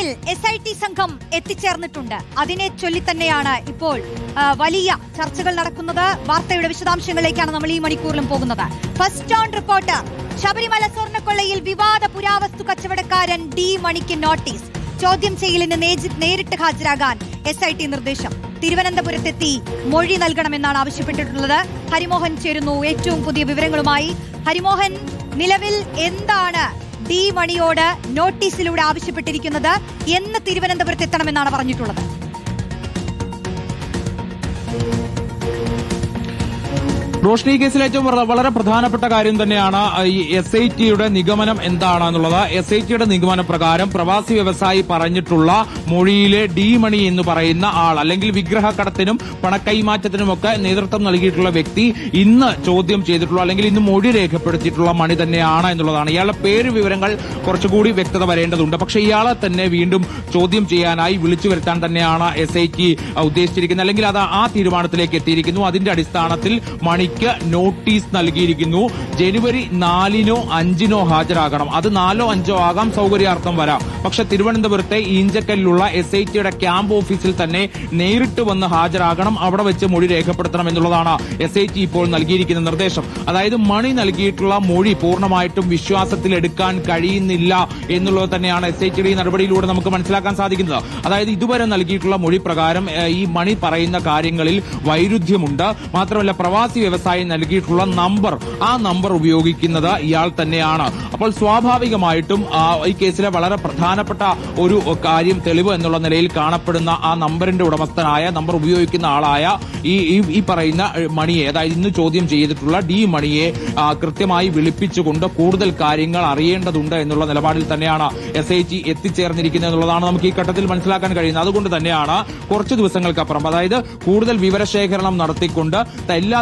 മണിയിൽ S I T സംഘം എത്തിച്ചേർന്നിട്ടുണ്ട്. അതിനെ ചൊല്ലി തന്നെയാണ് ഇപ്പോൾ വലിയ ചർച്ചകൾ നടക്കുന്നത്. വാർത്തയുടെ വിശദാംശങ്ങളിലേക്കാണ് നമ്മൾ ഈ മണിക്കൂറിലും പോകുന്നത്. ഫസ്റ്റ് ഓൺ റിപ്പോർട്ടർ ശബരിമല സ്വർണക്കൊള്ളയിൽ വിവാദ പുരാവസ്തു കച്ചവടക്കാരൻ ഡി മണിക്ക് നോട്ടീസ് ചോദ്യം ചെയ്യലിന് നേരിട്ട് ഹാജരാകാൻ എസ് ഐ ടി നിർദ്ദേശം. തിരുവനന്തപുരത്തെത്തി മൊഴി നൽകണമെന്നാണ് ആവശ്യപ്പെട്ടിട്ടുള്ളത്. ഹരിമോഹൻ ചേരുന്നു. ഏറ്റവും പുതിയ വിവരങ്ങളുമായി ഹരിമോഹൻ നിലവിൽ എന്താണ് ഡി മണിയോട് നോട്ടീസിലൂടെ ആവശ്യപ്പെട്ടിരിക്കുന്നത് എന്ന് തിരുവനന്തപുരത്ത് എത്തണമെന്നാണ് പറഞ്ഞിട്ടുള്ളത്. റോഷ്നി കേസിൽ ഏറ്റവും വള- വളരെ പ്രധാനപ്പെട്ട കാര്യം തന്നെയാണ് ഈ എസ് ഐ ടിയുടെ നിഗമനം എന്താണെന്നുള്ളത്. എസ് ഐ ടിയുടെ നിഗമന പ്രകാരം പ്രവാസി വ്യവസായി പറഞ്ഞിട്ടുള്ള മൊഴിയിലെ ഡി മണി എന്ന് പറയുന്ന ആൾ അല്ലെങ്കിൽ വിഗ്രഹക്കടത്തിനും പണക്കൈമാറ്റത്തിനുമൊക്കെ നേതൃത്വം നൽകിയിട്ടുള്ള വ്യക്തി ഇന്ന് ചോദ്യം ചെയ്തിട്ടുള്ള അല്ലെങ്കിൽ ഇന്ന് മൊഴി രേഖപ്പെടുത്തിയിട്ടുള്ള മണി തന്നെയാണ് എന്നുള്ളതാണ്. ഇയാളുടെ പേര് വിവരങ്ങൾ കുറച്ചുകൂടി വ്യക്തത വരേണ്ടതുണ്ട്. പക്ഷേ ഇയാളെ തന്നെ വീണ്ടും ചോദ്യം ചെയ്യാനായി വിളിച്ചു വരുത്താൻ തന്നെയാണ് എസ് ഐ ടി ഉദ്ദേശിച്ചിരിക്കുന്നത്. അല്ലെങ്കിൽ അത് ആ തീരുമാനത്തിലേക്ക് എത്തിയിരിക്കുന്നു. അതിന്റെ അടിസ്ഥാനത്തിൽ മണിക്ക് നോട്ടീസ് നൽകിയിരിക്കുന്നു. ജനുവരി നാലിനോ അഞ്ചിനോ ഹാജരാകണം. അത് നാലോ അഞ്ചോ ആകാം. സൗകര്യാർത്ഥം വരാം. പക്ഷെ തിരുവനന്തപുരത്തെ ഈഞ്ചക്കല്ലിലുള്ള എസ് ഐ ടിയുടെ ക്യാമ്പ് ഓഫീസിൽ തന്നെ നേരിട്ട് വന്ന് ഹാജരാകണം. അവിടെ വെച്ച് മൊഴി രേഖപ്പെടുത്തണം എന്നുള്ളതാണ് എസ് ഐ ടി ഇപ്പോൾ നൽകിയിരിക്കുന്ന നിർദ്ദേശം. അതായത് മണി നൽകിയിട്ടുള്ള മൊഴി പൂർണമായിട്ടും വിശ്വാസത്തിൽ എടുക്കാൻ കഴിയുന്നില്ല എന്നുള്ളത് തന്നെയാണ് എസ് ഐ ടിയുടെ നടപടിയിലൂടെ നമുക്ക് മനസ്സിലാക്കാൻ സാധിക്കുന്നത്. അതായത് ഇതുവരെ നൽകിയിട്ടുള്ള മൊഴി പ്രകാരം ഈ മണി പറയുന്ന കാര്യങ്ങളിൽ വൈരുദ്ധ്യമുണ്ട്. മാത്രമല്ല പ്രവാസി വ്യവസായി നൽകിയിട്ടുള്ള നമ്പർ. ആ നമ്പർ ഉപയോഗിക്കുന്നത് ഇയാൾ തന്നെയാണ്. അപ്പോൾ സ്വാഭാവികമായിട്ടും ഈ കേസിലെ വളരെ പ്രധാനപ്പെട്ട ഒരു കാര്യം തെളിവ് എന്നുള്ള നിലയിൽ കാണപ്പെടുന്ന ആ നമ്പറിന്റെ ഉടമസ്ഥനായ നമ്പർ ഉപയോഗിക്കുന്ന ആളായ ഈ ഈ- പറയുന്ന മണിയെ അതായത് ഇന്ന് ചോദ്യം ചെയ്തിട്ടുള്ള ഡി മണിയെ കൃത്യമായി വിളിപ്പിച്ചുകൊണ്ട് കൂടുതൽ കാര്യങ്ങൾ അറിയേണ്ടതുണ്ട് എന്നുള്ള നിലപാടിൽ തന്നെയാണ് എസ് ഐ ടി എത്തിച്ചേർന്നിരിക്കുന്നത് എന്നുള്ളതാണ് നമുക്ക് ഈ ഘട്ടത്തിൽ മനസ്സിലാക്കാൻ കഴിയുന്നത്. അതുകൊണ്ട് തന്നെയാണ് കുറച്ച് ദിവസങ്ങൾക്കപ്പുറം അതായത് കൂടുതൽ വിവരശേഖരണം നടത്തിക്കൊണ്ട് എല്ലാ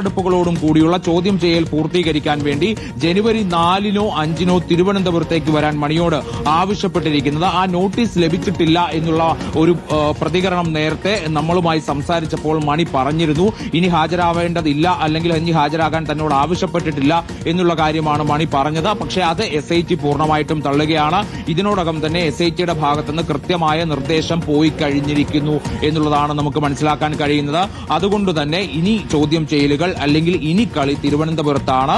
തയ്യാറെടുപ്പുകളോടും കൂടിയുള്ള ചോദ്യം ചെയ്യൽ പൂർത്തീകരിക്കാൻ വേണ്ടി ജനുവരി നാലിനോ അഞ്ചിനോ തിരുവനന്തപുരത്തേക്ക് വരാൻ മണിയോട് ആവശ്യപ്പെട്ടിരിക്കുന്നത്. ആ നോട്ടീസ് ലഭിച്ചിട്ടില്ല എന്നുള്ള ഒരു പ്രതികരണം നേരത്തെ നമ്മളുമായി സംസാരിച്ചപ്പോൾ മണി പറഞ്ഞിരുന്നു. ഇനി ഹാജരാവേണ്ടതില്ല അല്ലെങ്കിൽ ഇനി ഹാജരാകാൻ തന്നോട് ആവശ്യപ്പെട്ടിട്ടില്ല എന്നുള്ള കാര്യമാണ് മണി പറഞ്ഞത്. പക്ഷേ അത് എസ് ഐ ടി പൂർണമായിട്ടും തള്ളുകയാണ്. ഇതിനോടകം തന്നെ എസ് ഐ ടിയുടെ ഭാഗത്തുനിന്ന് കൃത്യമായ നിർദ്ദേശം പോയി കഴിഞ്ഞിരിക്കുന്നു എന്നുള്ളതാണ് നമുക്ക് മനസ്സിലാക്കാൻ കഴിയുന്നത്. അതുകൊണ്ട് തന്നെ ഇനി ചോദ്യം ചെയ്യലുകൾ അല്ലെങ്കിൽ ഇനി കളി തിരുവനന്തപുരത്താണ്.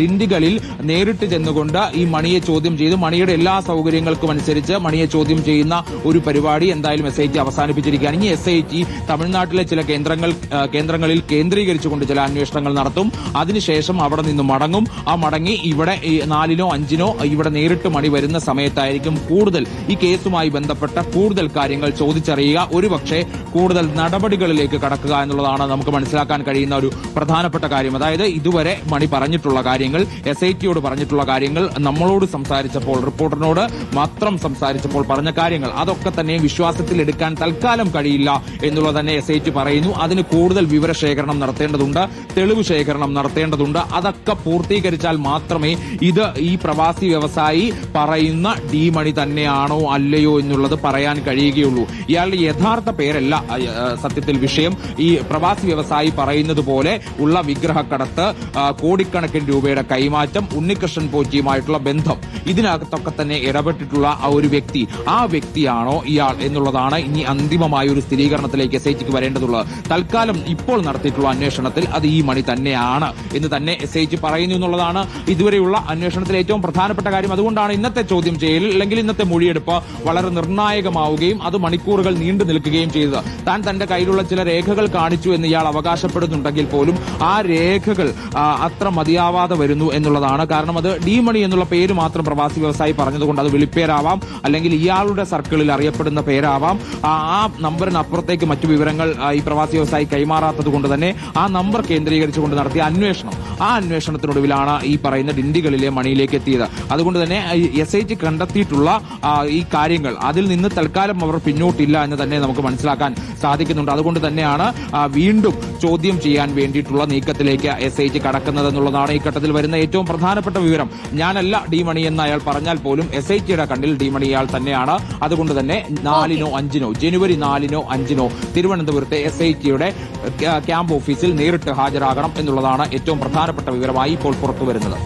ദിണ്ടികളിൽ നേരിട്ട് ചെന്നുകൊണ്ട് ഈ മണിയെ ചോദ്യം ചെയ്തു. മണിയുടെ എല്ലാ സൗകര്യങ്ങൾക്കും അനുസരിച്ച് മണിയെ ചോദ്യം ചെയ്യുന്ന ഒരു പരിപാടി എന്തായാലും എസ് ഐ ടി അവസാനിപ്പിച്ചിരിക്കുകയാണ്. ഇനി എസ് ഐ ടി തമിഴ്നാട്ടിലെ ചില കേന്ദ്രങ്ങൾ കേന്ദ്രങ്ങളിൽ കേന്ദ്രീകരിച്ചുകൊണ്ട് ചില അന്വേഷണങ്ങൾ നടത്തും. അതിനുശേഷം അവിടെ നിന്ന് മടങ്ങും. ആ മടങ്ങി ഇവിടെ നാലിനോ അഞ്ചിനോ ഇവിടെ നേരിട്ട് മണി വരുന്ന സമയത്തായിരിക്കും കൂടുതൽ ഈ കേസുമായി ബന്ധപ്പെട്ട കൂടുതൽ കാര്യങ്ങൾ ചോദിച്ചറിയുക. ഒരുപക്ഷെ കൂടുതൽ നടപടികളിലേക്ക് കടക്കുക എന്നുള്ളതാണ് നമുക്ക് മനസ്സിലാക്കാൻ കഴിയുന്ന ഒരു പ്രധാനപ്പെട്ട കാര്യം. അതായത് ഇതുവരെ മണി പറഞ്ഞിട്ടുള്ള കാര്യങ്ങൾ എസ് ഐ ടിയോട് പറഞ്ഞിട്ടുള്ള കാര്യങ്ങൾ നമ്മളോട് സംസാരിച്ചപ്പോൾ റിപ്പോർട്ടറിനോട് മാത്രം സംസാരിച്ചപ്പോൾ പറഞ്ഞ കാര്യങ്ങൾ അതൊക്കെ തന്നെ വിശ്വാസത്തിൽ എടുക്കാൻ തൽക്കാലം കഴിയില്ല എന്നുള്ളത് തന്നെ എസ് ഐ ടി പറയുന്നു. അതിന് കൂടുതൽ വിവരശേഖരണം നടത്തേണ്ടതുണ്ട് തെളിവ് ശേഖരണം നടത്തേണ്ടതുണ്ട്. അതൊക്കെ പൂർത്തീകരിച്ചാൽ മാത്രമേ ഇത് ഈ പ്രവാസി വ്യവസായി പറയുന്ന ഡി മണി തന്നെയാണോ അല്ലയോ എന്നുള്ളത് പറയാൻ കഴിയുകയുള്ളൂ. ഇയാളുടെ യഥാർത്ഥ പേരല്ല സത്യത്തിൽ വിഷയം. ഈ പ്രവാസി വ്യവസായി പറയുന്നത് പോലെ ഉള്ള വിഗ്രഹക്കടത്ത് കോടിക്കണക്കിന് രൂപയുടെ കൈമാറ്റം ഉണ്ണികൃഷ്ണൻ പോറ്റിയുമായിട്ടുള്ള ബന്ധം. ഇതിനകത്തൊക്കെ തന്നെ ഇടപെട്ടിട്ടുള്ള ആ ഒരു വ്യക്തി. ആ വ്യക്തിയാണോ ഇയാൾ എന്നുള്ളതാണ് ഇനി അന്തിമമായ ഒരു സ്ഥിരീകരണത്തിലേക്ക് എസ് ഐ ടിക്ക് വരേണ്ടതുള്ളത്. തൽക്കാലം ഇപ്പോൾ നടത്തിയിട്ടുള്ള അന്വേഷണത്തിൽ അത് ഈ മണി തന്നെയാണ് എന്ന് തന്നെ എസ് ഐ പറയുന്നു എന്നുള്ളതാണ് ഇതുവരെയുള്ള അന്വേഷണത്തിൽ ഏറ്റവും പ്രധാനപ്പെട്ട കാര്യം. അതുകൊണ്ടാണ് ഇന്നത്തെ ചോദ്യം ചെയ്യൽ അല്ലെങ്കിൽ ഇന്നത്തെ മൊഴിയെടുപ്പ് വളരെ നിർണായകമാവുകയും അത് മണിക്കൂറുകൾ നീണ്ടു നിൽക്കുകയും ചെയ്തത്. താൻ തന്റെ കയ്യിലുള്ള ചില രേഖകൾ കാണിച്ചു എന്ന് ഇയാൾ അവകാശപ്പെടുന്നുണ്ടെങ്കിൽ പോലും ആ രേഖകൾ അത്ര മതിയാവാതെ വരുന്നു എന്നുള്ളതാണ്. കാരണം അത് ഡി മണി എന്നുള്ള പേര് മാത്രം പ്രവാസി വ്യവസായി പറഞ്ഞതുകൊണ്ട് അത് വിളിപ്പേരാവാം. അല്ലെങ്കിൽ ഇയാളുടെ സർക്കിളിൽ അറിയപ്പെടുന്ന പേരാവാം. ആ നമ്പറിനപ്പുറത്തേക്ക് മറ്റു വിവരങ്ങൾ ഈ പ്രവാസി വ്യവസായി കൈമാറാത്തത് കൊണ്ട് തന്നെ ആ നമ്പർ കേന്ദ്രീകരിച്ചുകൊണ്ട് നടത്തിയ അന്വേഷണം ആ അന്വേഷണത്തിനൊടുവിലാണ് ഈ പറയുന്ന ഡിണ്ടികളിലെ മണിയിലേക്ക് എത്തിയത്. അതുകൊണ്ട് തന്നെ എസ് ഐ ടി കണ്ടെത്തിയിട്ടുള്ള ഈ കാര്യങ്ങൾ അതിൽ നിന്ന് തൽക്കാലം അവർ പിന്നോട്ടില്ല എന്ന് തന്നെ നമുക്ക് മനസ്സിലാക്കാൻ സാധിക്കുന്നുണ്ട്. അതുകൊണ്ട് തന്നെയാണ് വീണ്ടും ചോദ്യം ചെയ്യാൻ വേണ്ടിയിട്ടുള്ള നീക്കത്തിലേക്ക് എസ് ഐ ടി കടക്കുന്നതെന്നുള്ളതാണ് ഈ ഘട്ടത്തിൽ വരുന്ന ഏറ്റവും പ്രധാനപ്പെട്ട വിവരം. ഞാനല്ല ഡി മണി എന്ന് അയാൾ പറഞ്ഞാൽ പോലും എസ് ഐ ടിയുടെ കണ്ണിൽ ഡി മണി ഇയാൾ തന്നെയാണ്. അതുകൊണ്ട് തന്നെ നാലിനോ അഞ്ചിനോ ജനുവരി നാലിനോ അഞ്ചിനോ തിരുവനന്തപുരത്തെ എസ് ഐ ടിയുടെ ക്യാമ്പ് ഓഫീസിൽ നേരിട്ട് ഹാജരാകണം എന്നുള്ളതാണ് ഏറ്റവും പ്രധാനപ്പെട്ട വിവരമായി ഇപ്പോൾ പുറത്തു വരുന്നത്.